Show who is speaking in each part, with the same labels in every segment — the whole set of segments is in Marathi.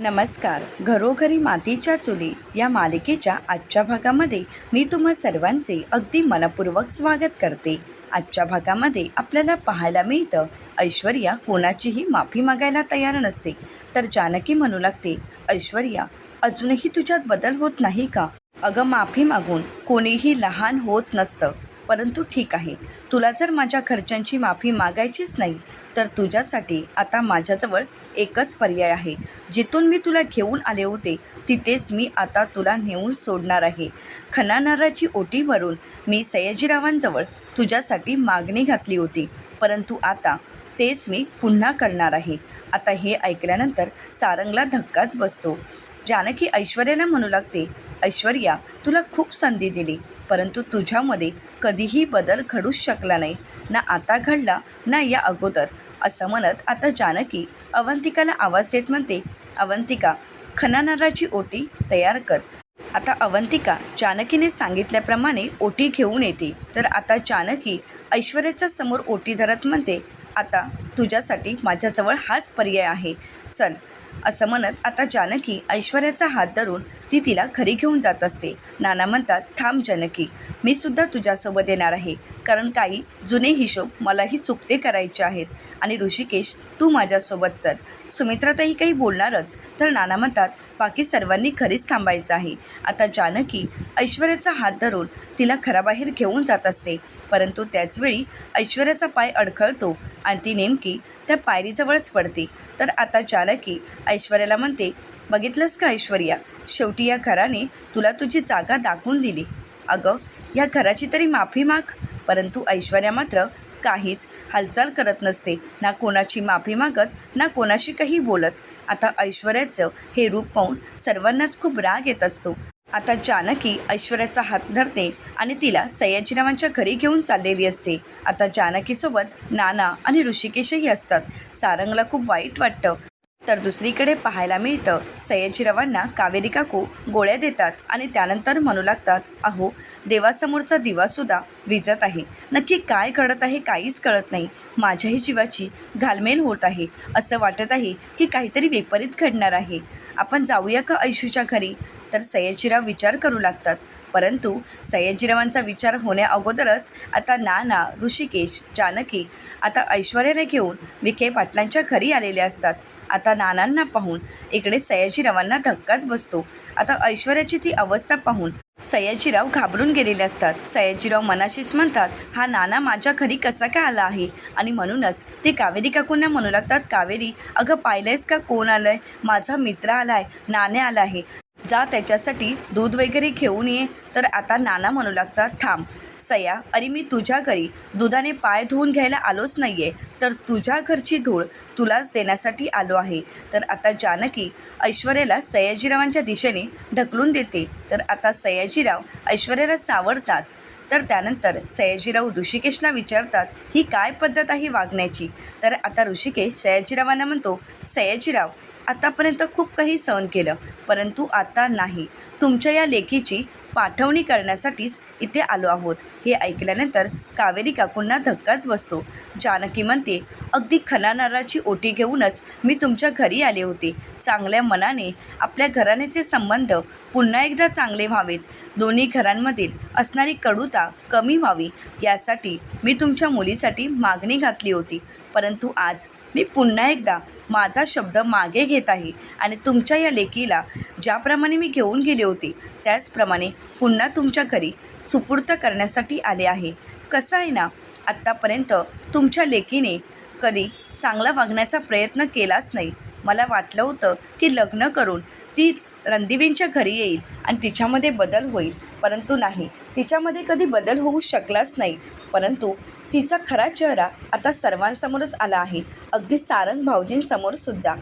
Speaker 1: नमस्कार. घरोघरी मातीच्या चुली या मालिकेच्या आजच्या भागामध्ये मी तुम्हा सर्वांचे अगदी मनपूर्वक स्वागत करते. आजच्या भागामध्ये आपल्याला पाहायला मिळतं ऐश्वर्या कोणाचीही माफी मागायला तयार नसते. तर जानकी म्हणू लागते ऐश्वर्या अजूनही तुझ्यात बदल होत नाही का? अगं माफी मागून कोणीही लहान होत नसतं. परंतु ठीक आहे. तुला जर माझ्या खर्चांची माफी मागायचीच नाही तर तुझ्यासाठी आता माझ्याजवळ एकच पर्याय आहे. जिथून मी तुला घेऊन आले होते तिथेच मी आता तुला नेऊन सोडणार आहे. खनानाराची ओटी भरून मी सयाजीरावांजवळ तुझ्यासाठी मागणी घातली होती. परंतु आता तेच मी पुन्हा करणार आहे. आता हे ऐकल्यानंतर सारंगला धक्काच बसतो. जानकी ऐश्वर्याला म्हणू लागते ऐश्वर्या तुला खूप संधी दिली परंतु तुझ्यामध्ये कधीही बदल घडूच शकला नाही. ना आता घडला ना या अगोदर असं म्हणत आता जानकी अवंतिकाला आवाज देत म्हणते अवंतिका खनानाराची ओटी तयार कर. आता अवंतिका जानकीने सांगितल्याप्रमाणे ओटी घेऊन येते. तर आता जानकी ऐश्वर्याच्या समोर ओटी धरत म्हणते आता तुझ्यासाठी माझ्याजवळ हाच पर्याय आहे. चल असं म्हणत आता जानकी ऐश्वर्याचा हात धरून ती तिला घरी घेऊन जात असते. नाना म्हणतात थांब जानकी मी सुद्धा तुझ्यासोबत येणार आहे. कारण काही जुने हिशोब मलाही चुकते करायचे आहेत. आणि ऋषिकेश तू माझ्यासोबत चल. सुमित्रातही काही बोलणारच. तर नाना म्हणतात बाकी सर्वांनी घरीच थांबायचं आहे. आता जानकी ऐश्वर्याचा हात धरून तिला घराबाहेर घेऊन जात असते. परंतु त्याचवेळी ऐश्वर्याचा पाय अडखळतो आणि ती नेमकी त्या पायरीजवळच पडते. तर आता चालकी ऐश्वर्याला म्हणते बघितलंस का ऐश्वर्या? शेवटी या घराने तुला तुझी जागा दाखवून दिली. अगं या घराची तरी माफी माग. परंतु ऐश्वर्या मात्र काहीच हालचाल करत नसते. ना कोणाची माफी मागत ना कोणाशी काही बोलत. आता ऐश्वर्याचं हे रूप पाहून सर्वांनाच खूप राग येत असतो. आता जानकी ऐश्वर्याचा हात धरते आणि तिला सयाजीरावांच्या घरी घेऊन चाललेली असते. आता जानकीसोबत नाना आणि ऋषिकेशही असतात. सारंगला खूप वाईट वाटतं. तर दुसरीकडे पाहायला मिळतं सयाजीरावांना कावेरी काकू गोळ्या देतात आणि त्यानंतर म्हणू लागतात अहो देवासमोरचा दिवासुद्धा विजत आहे. नक्की काय घडत आहे काहीच कळत नाही. माझ्याही जीवाची घालमेल होत आहे. असं वाटत आहे की काहीतरी विपरीत घडणार आहे. आपण जाऊया का ऐशूच्या घरी? तर सयाजीराव विचार करू लागतात. परंतु सयाजीरावांचा विचार होण्या अगोदरच आता नाना ऋषिकेश जानकी आता ऐश्वर्याने घेऊन विखे पाटलांच्या घरी आलेले असतात. आता नानांना पाहून इकडे सयाजीरावांना धक्काच बसतो. आता ऐश्वर्याची ती अवस्था पाहून सयाजीराव घाबरून गेलेले असतात. सयाजीराव मनाशीच म्हणतात हा नाना माझ्या घरी कसा काय आला आहे? आणि म्हणूनच ते कावेरी काकूंना म्हणू लागतात कावेरी अगं पाहिलंयस का कोण आलंय? माझा मित्र आलाय नाणे आला आहे जा त्याच्यासाठी दूध वगैरे घेऊन ये. तर आता नाना म्हणू लागतात थांब सया अरे मी तुझ्या घरी दुधाने पाय धुवून घ्यायला आलोच नाही आहे तर तुझ्या घरची धूळ तुलाच देण्यासाठी आलो आहे. तर आता जानकी ऐश्वर्याला सयाजीरावांच्या दिशेने ढकलून देते. तर आता सयाजीराव ऐश्वर्याला सावरतात. तर त्यानंतर सयाजीराव ऋषिकेशला विचारतात ही काय पद्धत आहे वागण्याची? तर आता ऋषिकेश सयाजीरावांना म्हणतो सयाजीराव आतापर्यंत खूप काही सहन केलं परंतु आता नाही. तुमच्या या लेखीची पाठवणी करण्यासाठीच इथे आलो आहोत. हे ऐकल्यानंतर कावेरी काकूंना धक्काच बसतो. जानकी म्हणते अगदी खनानाराची ओटी घेऊनच मी तुमच्या घरी आले होते. चांगल्या मनाने आपल्या घराण्याचे संबंध पुन्हा एकदा चांगले व्हावेत. दोन्ही घरांमधील असणारी कडुता कमी व्हावी यासाठी मी तुमच्या मुलीसाठी मागणी घातली होती. परंतु आज मी पुन्हा एकदा माझा शब्द मागे घेत आहे आणि तुमच्या या लेकीला ज्याप्रमाणे मी घेऊन गेले होते त्याचप्रमाणे पुन्हा तुमच्या घरी सुपूर्त करण्यासाठी आले आहे. कसं आहे ना आत्तापर्यंत तुमच्या लेकीने कधी चांगला वागण्याचा प्रयत्न केलाच नाही. मला वाटलं होतं की लग्न करून ती रणदिवींच्या घरी येईल आणि तिच्यामध्ये बदल होईल. परंतु नाही तिच्यामध्ये कधी बदल होऊ शकलाच नाही. परंतु तिचा खरा चेहरा आता सर्वांसमोरच आला आहे. अगदी सारंग भाऊजींसमोरसुद्धा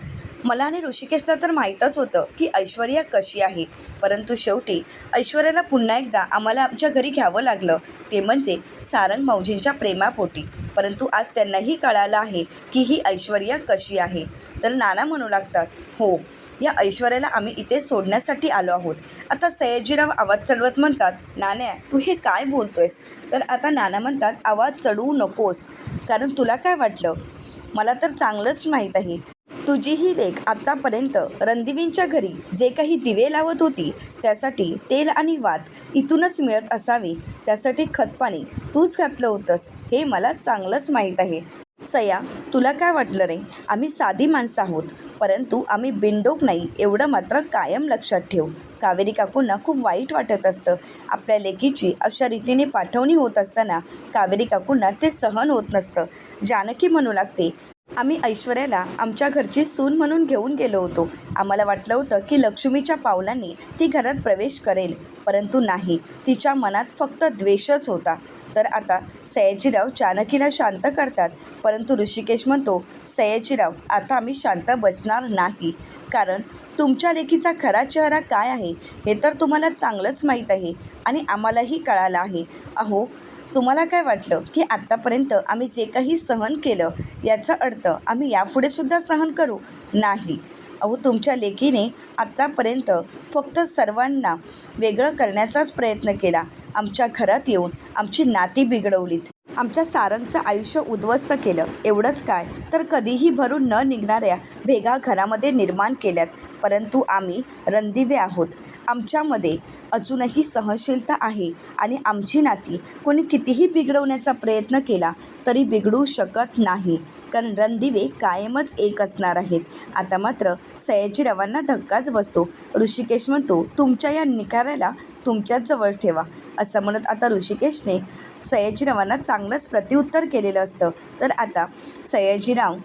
Speaker 1: मला आणि ऋषिकेशला तर माहीतच होतं की ऐश्वर्या कशी आहे. परंतु शेवटी ऐश्वर्याला पुन्हा एकदा आम्हाला आमच्या घरी घ्यावं लागलं. ते म्हणजे सारंग भाऊजींच्या प्रेमापोटी. परंतु आज त्यांनाही कळालं आहे की ही ऐश्वर्या कशी आहे. तर नाना म्हणू लागतात हो या ऐश्वर्याला आम्ही इथे सोडण्यासाठी आलो आहोत. आता सयाजीराव आवाज चढवत म्हणतात नाण्या तू हे काय बोलतोयस? तर आता नाना म्हणतात आवाज चढवू नकोस कारण तुला काय वाटलं? मला तर चांगलंच माहीत आहे. तुझी ही लेख आत्तापर्यंत रणदिवींच्या घरी जे काही दिवे लावत होती त्यासाठी तेल आणि वात इथूनच मिळत असावे. त्यासाठी खतपाणी तूच घातलं होतंस. हे मला चांगलंच माहीत आहे. सया तुला काय वाटलं रे? आम्ही साधी माणसं आहोत परंतु आम्ही बिनडोक नाही एवढं मात्र कायम लक्षात ठेव. कावेरी काकूंना खूप वाईट वाटत असतं. आपल्या लेकीची अशा रीतीने पाठवणी होत असताना कावेरी काकूंना ते सहन होत नसतं. जानकी म्हणू लागते आम्ही ऐश्वर्याला आमच्या घरची सून म्हणून घेऊन गेलो होतो. आम्हाला वाटलं होतं की लक्ष्मीच्या पावलांनी ती घरात प्रवेश करेल परंतु नाही. तिच्या मनात फक्त द्वेषच होता. तर आता सयाजीराव जानकीला शांत करतात. परंतु ऋषिकेश म्हणतो सयाजीराव आता आम्ही शांत बसणार नाही. कारण तुमच्या लेखीचा खरा चेहरा काय आहे हे तर तुम्हाला चांगलंच माहीत आहे आणि आम्हालाही कळालं आहे. अहो तुम्हाला काय वाटलं की आत्तापर्यंत आम्ही जे काही सहन केलं याचा अर्थ आम्ही यापुढे सुद्धा सहन करू? नाही. अहो तुमच्या लेकीने आत्तापर्यंत फक्त सर्वांना वेगळं करण्याचाच प्रयत्न केला. आमच्या घरात येऊन आमची नाती बिघडवलीत. आमच्या सारंगचं आयुष्य उद्ध्वस्त केलं. एवढंच काय? तर कधीही भरून न निघणाऱ्या भेगा घरामध्ये निर्माण केल्यात. परंतु आम्ही रणदिवे आहोत. आमच्यामध्ये अजूनही सहनशीलता आहे आणि आमची नाती कोणी कितीही बिघडवण्याचा प्रयत्न केला तरी बिघडू शकत नाही. कारण रणदिवे कायमच एक असणार आहेत. आता मात्र सयाजीरावांना धक्काच बसतो. ऋषिकेश म्हणतो तुमच्या या निकाराला तुमच्याच जवळ ठेवा. असं म्हणत आता ऋषिकेशने सयाजीरावांना चांगलंच प्रत्युत्तर केलेलं असतं. तर आता सयाजीराव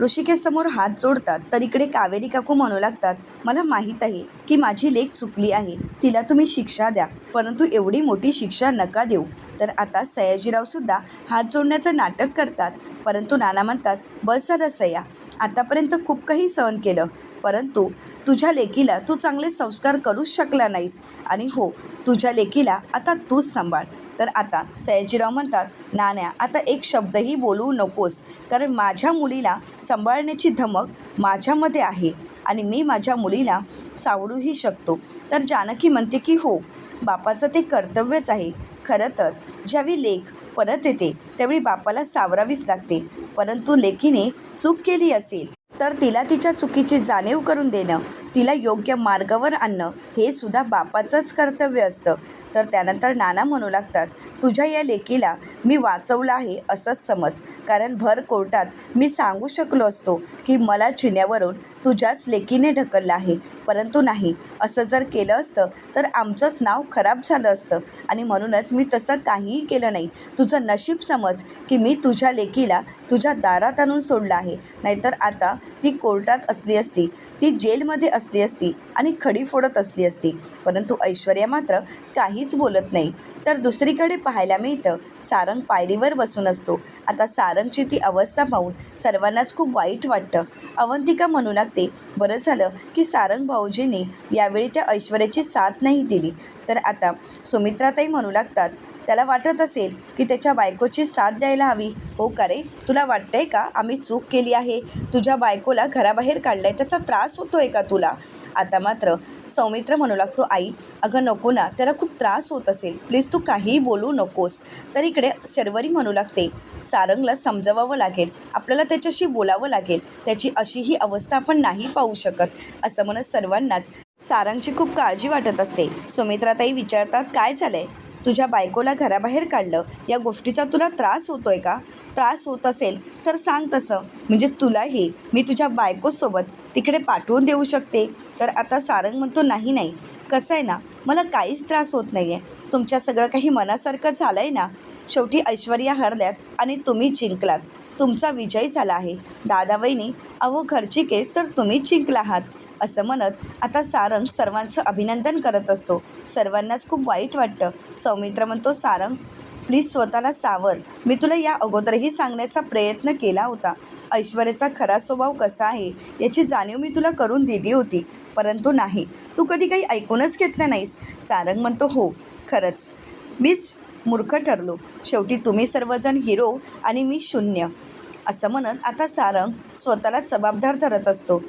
Speaker 1: ऋषिकेशसमोर हात जोडतात. तर इकडे कावेरी काकू म्हणू लागतात मला माहीत आहे की माझी लेख चुकली आहे. तिला तुम्ही शिक्षा द्या परंतु एवढी मोठी शिक्षा नका देऊ. तर आता सयाजीरावसुद्धा हात जोडण्याचं नाटक करतात. परंतु नाना म्हणतात बस झालं सया. आतापर्यंत खूप काही सहन केलं. परंतु तुझ्या लेकीला तू चांगले संस्कार करूच शकला नाहीस. आणि हो तुझ्या लेकीला आता तूच सांभाळ. तर आता सयाजीराव म्हणतात नाण्या आता एक शब्दही बोलू नकोस. कारण माझ्या मुलीला सांभाळण्याची धमक माझ्यामध्ये आहे आणि मी माझ्या मुलीला सावरूही शकतो. तर जानकी म्हणते की हो बापाचं ते कर्तव्यच आहे. खरं तर ज्यावेळी लेख परत येते. त्यावेळी बापाला सावरावीच लागते. परंतु लेखीने चूक केली असेल तर तिला तिच्या चुकीची जाणीव करून देणं तिला योग्य मार्गावर आणणं हे सुद्धा बापाचंच कर्तव्य असतं. तर त्यानंतर नाना म्हणू लागतात तुझ्या या लेकीला मी वाचवलं आहे असंच समज. कारण भर कोर्टात मी सांगू शकलो असतो की मला चिन्यावरून तुझ्याच लेकीने ढकललं आहे. परंतु नाही असं जर केलं असतं तर आमचंच नाव खराब झालं असतं. आणि म्हणूनच मी तसं काहीही केलं नाही. तुझं नशीब समज की मी तुझ्या लेकीला तुझ्या दारात आणून सोडलं आहे. नाहीतर आता ती कोर्टात असली असती. ती जेलमध्ये असली असती आणि खडी फोडत असली असती. परंतु ऐश्वर्या मात्र काहीच बोलत नाही. तर दुसरीकडे पाहायला मिळतं सारंग पायरीवर बसून असतो. आता सारंगची ती अवस्था पाहून सर्वांनाच खूप वाईट वाटतं. अवंतिका म्हणू लागते बरं झालं की सारंग भाऊजींनी यावेळी त्या ऐश्वर्याची साथ नाही दिली. तर आता सुमित्राताई म्हणू लागतात त्याला वाटत असेल की त्याच्या बायकोची साथ द्यायला हवी. हो का रे? तुला वाटतंय का? आम्ही चूक केली आहे. तुझ्या बायकोला घराबाहेर काढलं आहे त्याचा त्रास होतो आहे का तुला? आता मात्र सौमित्र म्हणू लागतो आई अगं नको ना. त्याला खूप त्रास होत असेल. प्लीज तू काहीही बोलू नकोस. तर इकडे शर्वरी म्हणू लागते सारंगला समजवावं लागेल. आपल्याला त्याच्याशी बोलावं लागेल. त्याची अशी ही अवस्था आपण नाही पाहू शकत. असं म्हणत सर्वांनाच सारंगची खूप काळजी वाटत असते. सुमित्राताई विचारतात काय झालंय? तुझ्या बायकोला घराबाहेर काढलं या गोष्टीचा तुला त्रास होतोय का? त्रास होत असेल तर सांग तसं. म्हणजे तुलाही मी तुझ्या बायकोसोबत तिकडे पाठवून देऊ शकते. तर आता सारंग म्हणतो नाही नाही. कसं आहे ना मला काहीच त्रास होत नाही आहे तुमच्या सगळं काही मनासारखं झालं आहे ना? शेवटी ऐश्वर्या हरल्यात आणि तुम्ही जिंकलात. तुमचा विजय झाला आहे. दादा वहिनी अहो घरची केस तर तुम्हीच जिंकला आहात. असं म्हणत आता सारंग सर्वांचं अभिनंदन करत असतो. सर्वांनाच खूप वाईट वाटतं. सौमित्र म्हणतो सारंग प्लीज स्वतःला सावर. मी तुला या अगोदरही सांगण्याचा प्रयत्न केला होता. ऐश्वर्याचा खरा स्वभाव कसा आहे याची जाणीव मी तुला करून दिली होती. परंतु नाही. तू कधी काही ऐकूनच घेतलं नाहीस. सारंग म्हणतो हो खरंच. मीच मूर्ख ठरलो. शेवटी तुम्ही सर्वजण हिरो आणि मी शून्य. असं म्हणत आता सारंग स्वतःला जबाबदार धरत असतो.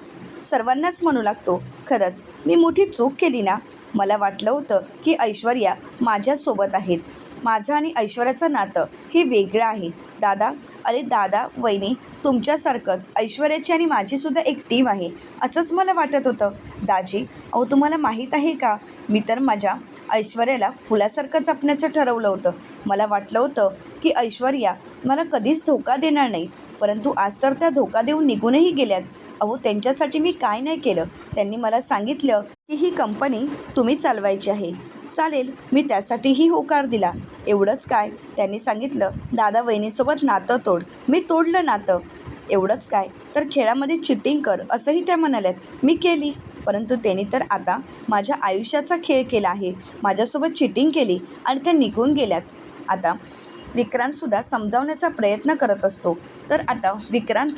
Speaker 1: सर्वांनाच म्हणू लागतो खरंच मी मोठी चूक केली ना? मला वाटलं होतं की ऐश्वर्या माझ्यासोबत आहेत. माझं आणि ऐश्वर्याचं नातं हे वेगळं आहे. दादा अरे दादा वहिनी तुमच्यासारखंच ऐश्वर्याची आणि माझीसुद्धा एक टीम आहे. असंच मला वाटत होतं. दाजी अहो तुम्हाला माहीत आहे का? मी तर माझ्या ऐश्वर्याला फुलासारखं जपण्याचं ठरवलं होतं. मला वाटलं होतं की ऐश्वर्या मला कधीच धोका देणार नाही. परंतु आज तर त्या धोका देऊन निघूनही गेल्यात. अहो त्यांच्यासाठी मी काय नाही केलं. त्यांनी मला सांगितलं की ही कंपनी तुम्ही चालवायची आहे. चालेल मी त्यासाठीही होकार दिला. एवढंच काय? त्यांनी सांगितलं दादा वहिनीसोबत नातं तोड. मी तोडलं नातं. एवढंच काय? तर खेळामध्ये चिटिंग कर असंही त्या म्हणाल्यात. मी केली. परंतु त्यांनी तर आता माझ्या आयुष्याचा खेळ केला आहे. माझ्यासोबत चिटिंग केली आणि त्या निघून गेल्यात. आता विक्रांतसुद्धा समजावण्याचा प्रयत्न करत असतो. तर आता विक्रांत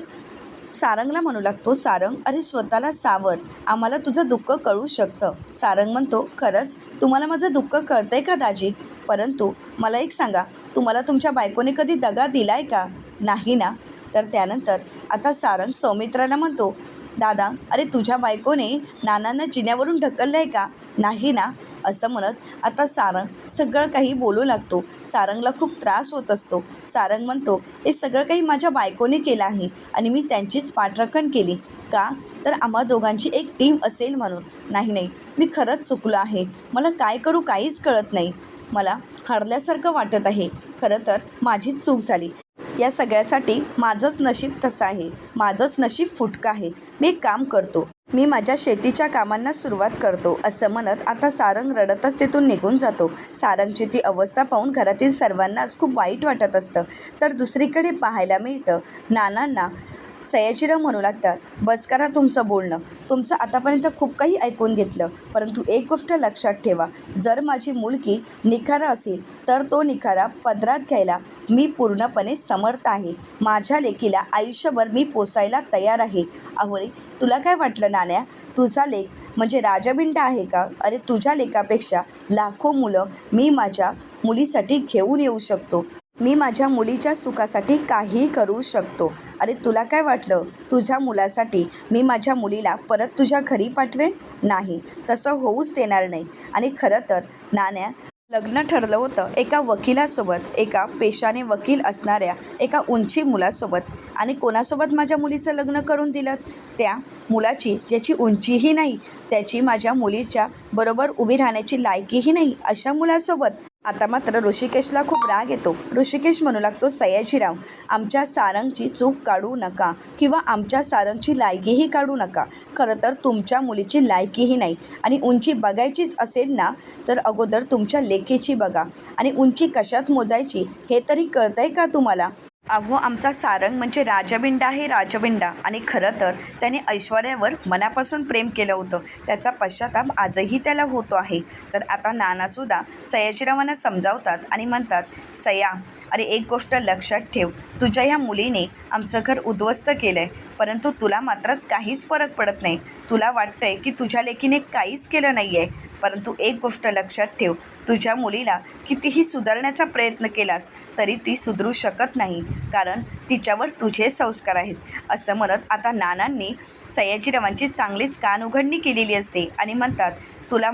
Speaker 1: सारंगला म्हणू लागतो सारंग अरे स्वतःला सावर आम्हाला तुझं दुःख कळू शकतं. सारंग म्हणतो खरंच? तुम्हाला माझं दुःख कळतंय का दाजी? परंतु मला एक सांगा तुम्हाला तुमच्या बायकोने कधी दगा दिलाय का? नाही ना. तर त्यानंतर आता सारंग सौमित्राला म्हणतो दादा अरे तुझ्या बायकोने नानांना जिन्यावरून ढकललं आहे का? नाही ना. असं म्हणत आता सारंग सगळं काही बोलू लागतो. सारंगला खूप त्रास होत असतो. सारंग म्हणतो हे सगळं काही माझ्या बायकोने केलं आहे आणि मी त्यांचीच पाठराखण केली. का? तर आम्हा दोघांची एक टीम असेल म्हणून. नाही नाही मी खरंच चुकलो आहे. मला काय करू काहीच कळत नाही. मला हरल्यासारखं वाटत आहे. खरं तर माझीच चूक झाली. या सगळ्यासाठी माझंच नशीब तसं आहे. माझंच नशीब फुटकं आहे. मी एक काम करतो. मी माझ्या शेतीच्या कामांना सुरुवात करतो असं म्हणत आता सारंग रडतच तिथून निघून जातो. सारंगची ती अवस्था पाहून घरातील सर्वांनाच खूप वाईट वाटत असतं. तर दुसरीकडे पाहायला मिळतं. नानांना सयाजीराव म्हणू लागतात बस करा तुमचं बोलणं. तुमचं आतापर्यंत खूप काही ऐकून घेतलं परंतु एक गोष्ट लक्षात ठेवा. जर माझी मुलगी निखारा असेल तर तो निखारा पदरात घ्यायला मी पूर्णपणे समर्थ आहे. माझ्या लेकीला आयुष्यभर मी पोसायला तयार आहे. अहोरे तुला काय वाटलं नाण्या? तुझा लेख म्हणजे राजाबिंडा आहे का? अरे तुझ्या लेखापेक्षा लाखो मुलं मी माझ्या मुलीसाठी घेऊन येऊ शकतो. मी माझ्या मुलीच्या सुखासाठी काही करू शकतो. अरे तुला काय वाटलं? तुझ्या मुलासाठी मी माझ्या मुलीला परत तुझ्या घरी पाठवेन? नाही तसं होऊच देणार नाही. आणि खरं तर नाण्या लग्न ठरलं होतं एका वकिलासोबत एका पेशाने वकील असणाऱ्या एका उंची मुलासोबत. आणि कोणासोबत माझ्या मुलीचं लग्न करून दिलं? त्या मुलाची ज्याची उंचीही नाही त्याची माझ्या मुलीच्या बरोबर उभी राहण्याची लायकीही नाही अशा मुलासोबत. आता मात्र ऋषिकेशला खूप राग येतो. ऋषिकेश म्हणू लागतो सयाजीराव आमच्या सारंगची चूक काढू नका किंवा आमच्या सारंगची लायकीही काढू नका. खरं तर तुमच्या मुलीची लायकीही नाही. आणि उंची बघायचीच असेल ना तर अगोदर तुमच्या लेकीची बघा. आणि उंची कशात मोजायची हे तरी कळतंय का तुम्हाला? अहो आमचा सारंग म्हणजे राजबिंडा आहे राजबिंडा. आणि खरं तर त्याने ऐश्वर्यावर मनापासून प्रेम केलं होतं. त्याचा पश्चाताप आजही त्याला होतो आहे. तर आता नानासुद्धा सयाजीरावांना समजावतात आणि म्हणतात सया अरे एक गोष्ट लक्षात ठेव. तुझ्या ह्या मुलीने आमचं घर उद्ध्वस्त केलं आहे परंतु तुला मात्र काहीच फरक पडत नाही. तुला वाटतंय की तुझ्या लेखीने काहीच केलं नाही आहे परंतु एक गोष्ट लक्षात ठेव तुझ्या मुलीला कितीही सुधारण्याचा प्रयत्न केलास तरी ती सुधरू शकत नाही कारण तिच्यावर तुझे संस्कार आहेत. असं म्हणत आता नानांनी सयाजीरावांची चांगलीच कान उघडणी केलेली असते आणि म्हणतात तुला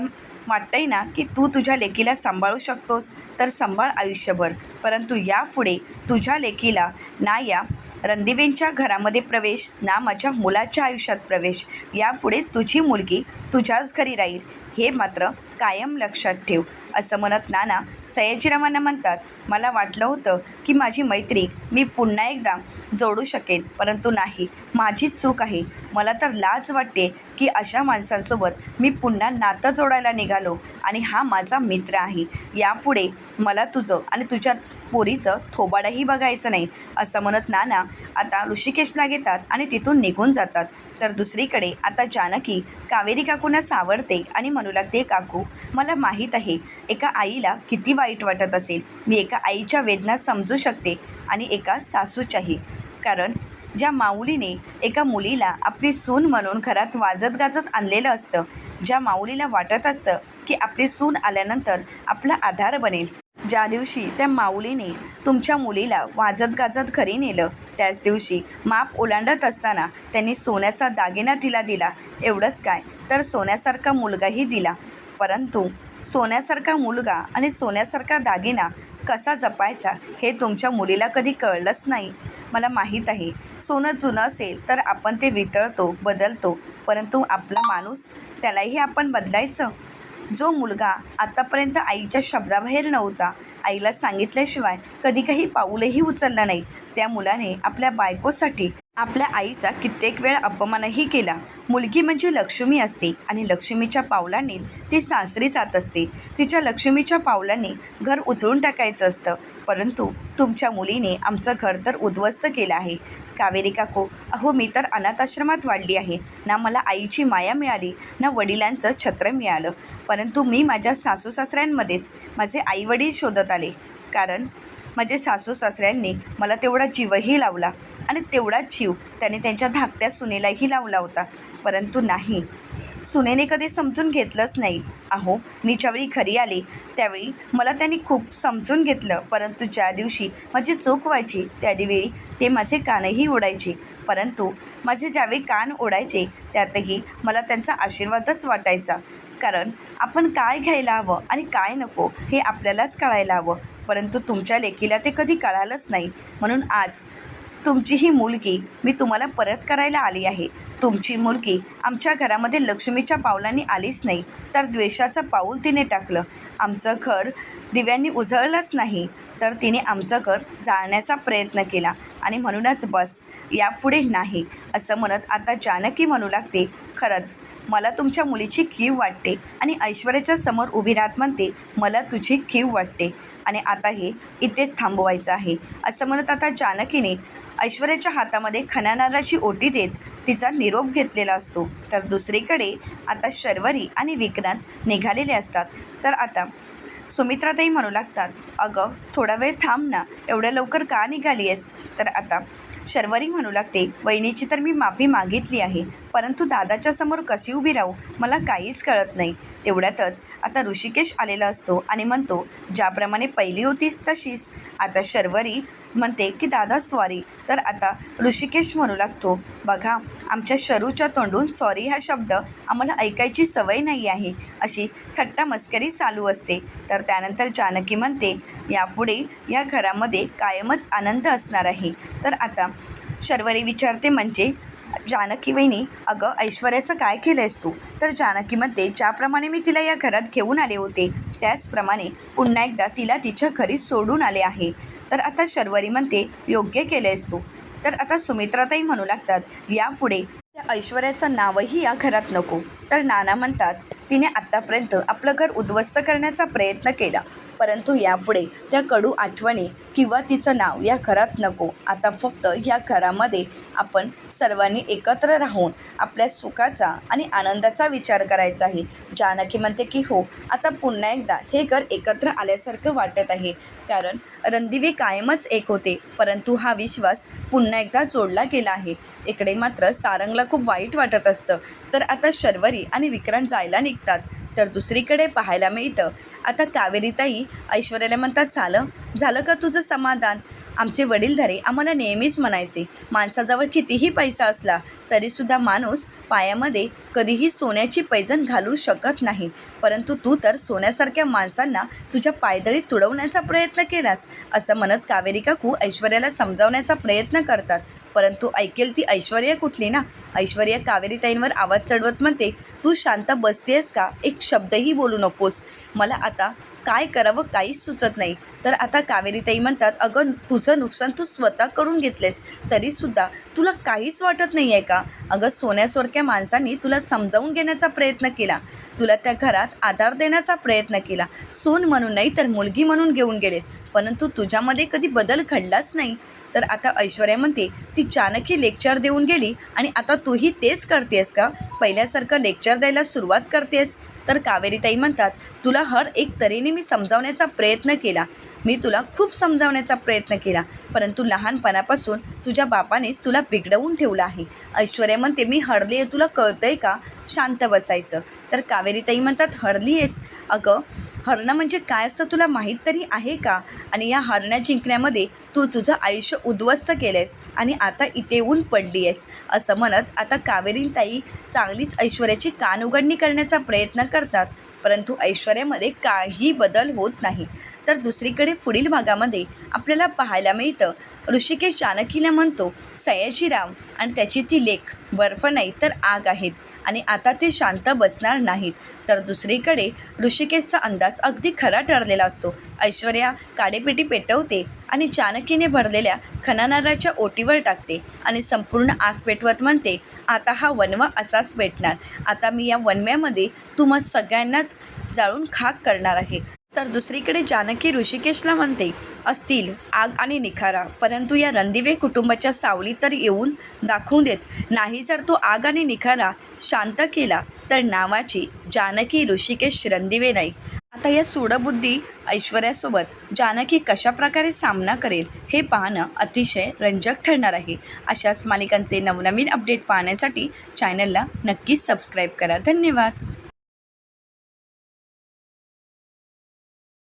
Speaker 1: वाटतंय ना की तू तुझ्या लेकीला सांभाळू शकतोस? तर सांभाळ आयुष्यभर. परंतु यापुढे तुझ्या लेकीला ना या रणदिवेंच्या घरामध्ये प्रवेश ना माझ्या मुलाच्या आयुष्यात प्रवेश. यापुढे तुझी मुलगी तुझ्याच घरी राहील. हे मात्र कायम लक्षात ठेव असं म्हणत नाना सयाजीरावांना म्हणतात मला वाटलं होतं की माझी मैत्री मी पुन्हा एकदा जोडू शकेन परंतु नाही माझीच चूक आहे. मला तर लाज वाटते की अशा माणसांसोबत मी पुन्हा नातं जोडायला निघालो आणि हा माझा मित्र आहे. यापुढे मला तुझं आणि तुझ्या पोरीचं थोबाडही बघायचं नाही असं म्हणत नाना आता ऋषिकेशला घेतात आणि तिथून निघून जातात. तर दुसरीकडे आता जानकी कावेरी काकूंना सावरते आणि म्हणू लागते काकू मला माहीत आहे एका आईला किती वाईट वाटत असेल. मी एका आईच्या वेदना समजू शकते आणि एका सासूच्याही. कारण ज्या माऊलीने एका मुलीला आपली सून म्हणून घरात वाजत गाजत आणलेलं असतं ज्या माऊलीला वाटत असतं की आपली सून आल्यानंतर आपला आधार बनेल ज्या दिवशी त्या माऊलीने तुमच्या मुलीला वाजत गाजत घरी नेलं त्याच दिवशी माप ओलांडत असताना त्यांनी सोन्याचा दागिना तिला दिला. एवढंच काय तर सोन्यासारखा मुलगाही दिला. परंतु सोन्यासारखा मुलगा आणि सोन्यासारखा दागिना कसा जपायचा हे तुमच्या मुलीला कधी कळलंच नाही. मला माहीत आहे सोनं जुनं असेल तर आपण ते वितळतो बदलतो परंतु आपला माणूस त्यालाही आपण बदलायचं? जो मुलगा आतापर्यंत आईच्या शब्दाबाहेर नव्हता आईला सांगितल्याशिवाय कधी काही पाऊलही उचललं नाही. त्या मुलाने आपल्या बायकोसाठी आपल्या आईचा कित्येक वेळ अपमानही केला. मुलगी म्हणजे लक्ष्मी असते आणि लक्ष्मीच्या पावलांनीच ती सासरी जात असते. तिच्या लक्ष्मीच्या पावलांनी घर उचलून टाकायचं असतं. परंतु तुमच्या मुलीने आमचं घर तर उद्ध्वस्त केलं आहे. कावेरी काकू अहो मी तर अनाथाश्रमात वाढली आहे. ना मला आईची माया मिळाली ना वडिलांचं छत्र मिळालं. परंतु मी माझ्या सासू सासऱ्यांमध्येच माझे आईवडील शोधत आले. कारण माझे सासू सासऱ्यांनी मला तेवढा जीवही लावला आणि तेवढाच जीव त्याने त्यांच्या धाकट्या सुनेलाही लावला होता. परंतु नाही. सुनेने कधी समजून घेतलंच नाही. अहो मी ज्यावेळी घरी आले त्यावेळी मला त्यांनी खूप समजून घेतलं. परंतु ज्या दिवशी माझी चूक व्हायची त्यावेळी ते माझे कानही ओढायचे. परंतु माझे ज्यावेळी कान ओढायचे त्यातही मला त्यांचा आशीर्वादच वाटायचा. कारण आपण काय घ्यायला हवं आणि काय नको हे आपल्यालाच कळायला हवं. परंतु तुमच्या लेकीला ते कधी कळालंच नाही. म्हणून आज तुमची ही मुलगी मी तुम्हाला परत करायला आली आहे. तुमची मुलगी आमच्या घरामध्ये लक्ष्मीच्या पावलांनी आलीच नाही तर द्वेषाचं पाऊल तिने टाकलं. आमचं घर दिव्यांनी उजळलंच नाही तर तिने आमचं घर जाळण्याचा प्रयत्न केला आणि म्हणूनच बस यापुढे नाही असं म्हणत आता जानकी म्हणू लागते खरंच मला तुमच्या मुलीची कीव वाटते आणि ऐश्वर्याच्या समोर उभी राहत म्हणते मला तुझी कीव वाटते आणि आता हे इथेच थांबवायचं आहे असं म्हणत आता जानकीने ऐश्वर्याच्या हातामध्ये खनानाराची ओटी देत तिचा निरोप घेतलेला असतो. तर दुसरीकडे आता शर्वरी आणि विक्रांत निघालेले असतात. तर आता सुमित्राताई म्हणू लागतात अगं थोडा वेळ थांब ना एवढ्या लवकर का निघाली आहेस तर आता शर्वरी म्हणू लागते वहिनीची तर मी माफी मागितली आहे परंतु दादाच्या समोर कशी उभी राहू मला काहीच कळत नाही. तेवढ्यातच आता ऋषिकेश आलेला असतो आणि म्हणतो ज्याप्रमाणे पहिली होतीस तशीच. आता शर्वरी म्हणते की दादा सॉरी तर आता ऋषिकेश म्हणू लागतो बघा आमच्या शरूच्या तोंडून सॉरी हा शब्द आम्हाला ऐकायची सवय नाही आहे अशी थट्टा मस्करी चालू असते. तर त्यानंतर जानकी म्हणते यापुढे या घरामध्ये कायमच आनंद असणार आहे. तर आता शर्वरी विचारते म्हणजे जानकी वहिनी अगं ऐश्वर्याचं काय केलं तू? तर जानकी ज्याप्रमाणे मी तिला या घरात घेऊन आले होते त्याचप्रमाणे पुन्हा एकदा तिला तिच्या घरी सोडून आले आहे. तर आता शर्वरी म्हणते योग्य केलं तू. तर आता सुमित्राताई म्हणू लागतात यापुढे त्या ऐश्वर्याचं नावही या घरात नको. तर नाना म्हणतात तिने आत्तापर्यंत आपलं घर उद्ध्वस्त करण्याचा प्रयत्न केला. परंतु यापुढे त्या कडू आठवणी किंवा तिचं नाव या घरात नको. आता फक्त या घरामध्ये आपण सर्वांनी एकत्र राहून आपल्या सुखाचा आणि आनंदाचा विचार करायचा आहे. जानकी म्हणते की हो आता पुन्हा एकदा हे घर एकत्र आल्यासारखं वाटत आहे. कारण रणदिवे कायमच एक होते परंतु हा विश्वास पुन्हा एकदा जोडला गेला आहे. इकडे मात्र सारंगला खूप वाईट वाटत असतं. तर आता शर्वरी आणि विक्रांत जायला निघतात. तर दुसरीकडे पाहायला मिळतं. आता कावेरीताई ऐश्वर्याला म्हणतात झालं? झालं का तुझं समाधान? आमचे वडीलधारे आम्हाला नेहमीच म्हणायचे माणसाजवळ कितीही पैसा असला तरीसुद्धा माणूस पायामध्ये कधीही सोन्याची पैजण घालू शकत नाही. परंतु तू तर सोन्यासारख्या माणसांना तुझ्या पायदळीत तुडवण्याचा प्रयत्न केलास असं म्हणत कावेरी काकू ऐश्वर्याला समजावण्याचा प्रयत्न करतात. परंतु ऐकेल ती ऐश्वर्या कुठली ना? ऐश्वर्या कावेरीताईंवर आवाज चढवत म्हणते तू शांत बसतेस का? एक शब्दही बोलू नकोस. मला आता काय करावं काहीच सुचत नाही. तर आता कावेरीताई म्हणतात अगं तुझं नुकसान तू स्वतः करून घेतलेस. तरीसुद्धा तुला काहीच वाटत नाही आहे का? अगं सोन्यासारख्या माणसांनी तुला समजावून घेण्याचा प्रयत्न केला. तुला त्या घरात आधार देण्याचा प्रयत्न केला. सोन म्हणून नाही तर मुलगी म्हणून घेऊन गेले. परंतु तुझ्यामध्ये कधी बदल घडलाच नाही. तर आता ऐश्वर्या म्हणते ती चाणक्य लेक्चर देऊन गेली आणि आता तूही तेच करतेस का? पहिल्यासारखं लेक्चर द्यायला सुरुवात करतेस तर कावेरीताई म्हणतात तुला हर एक तऱ्हेने मी समजावण्याचा प्रयत्न केला. मी तुला खूप समजावण्याचा प्रयत्न केला परंतु लहानपणापासून तुझ्या बापानेच तुला बिघडवून ठेवलं आहे. ऐश्वर्या म्हणते मी हरले तुला कळतंय का? शांत बसायचं. तर कावेरीताई म्हणतात हरली आहेस. अगं हरणं म्हणजे काय असतं तुला माहीत तरी आहे का? आणि या हरण्या जिंकण्यामध्ये तू तुझं आयुष्य उद्ध्वस्त केलं आहेस आणि आता इथे येऊन पडली आहेस. असं म्हणत आता कावेरीताई चांगलीच ऐश्वर्याची कान उघडणी करण्याचा प्रयत्न करतात परंतु ऐश्वर्यामध्ये काही बदल होत नाही. तर दुसरीकडे पुढील भागामध्ये आपल्याला पाहायला मिळतं ऋषिकेश जानकीला म्हणतो सयाजीराव आणि त्याची ती लेख बर्फ नाही तर आग आहेत. आणि आता ते शांत बसणार नाहीत. तर दुसरीकडे ऋषिकेशचा अंदाज अगदी खरा ठरलेला असतो. ऐश्वर्या काडेपेटी पेटवते आणि जानकीने भरलेल्या खनानाराच्या ओटीवर टाकते आणि संपूर्ण आग पेटवत म्हणते आता हा वनवा असाच पेटणार. आता मी या वनव्यामध्ये तुम्हा सगळ्यांनाच जाळून खाक करणार आहे. तर दुसरीकडे जानकी ऋषिकेशला म्हणते असतील आग आणि निखारा परंतु या रणदिवे कुटुंबाच्या सावली तर येऊन दाखवून देत. नाही जर तो आग आणि निखारा शांत केला तर नावाची जानकी ऋषिकेश रणदिवे नाही. आता या सूडबुद्धी ऐश्वर्यासोबत जानकी कशा प्रकारे सामना करेल हे पाहणं अतिशय रंजक ठरणार आहे. अशाच मालिकांचे नवनवीन अपडेट पाहण्यासाठी चॅनलला नक्कीच सबस्क्राईब करा. धन्यवाद.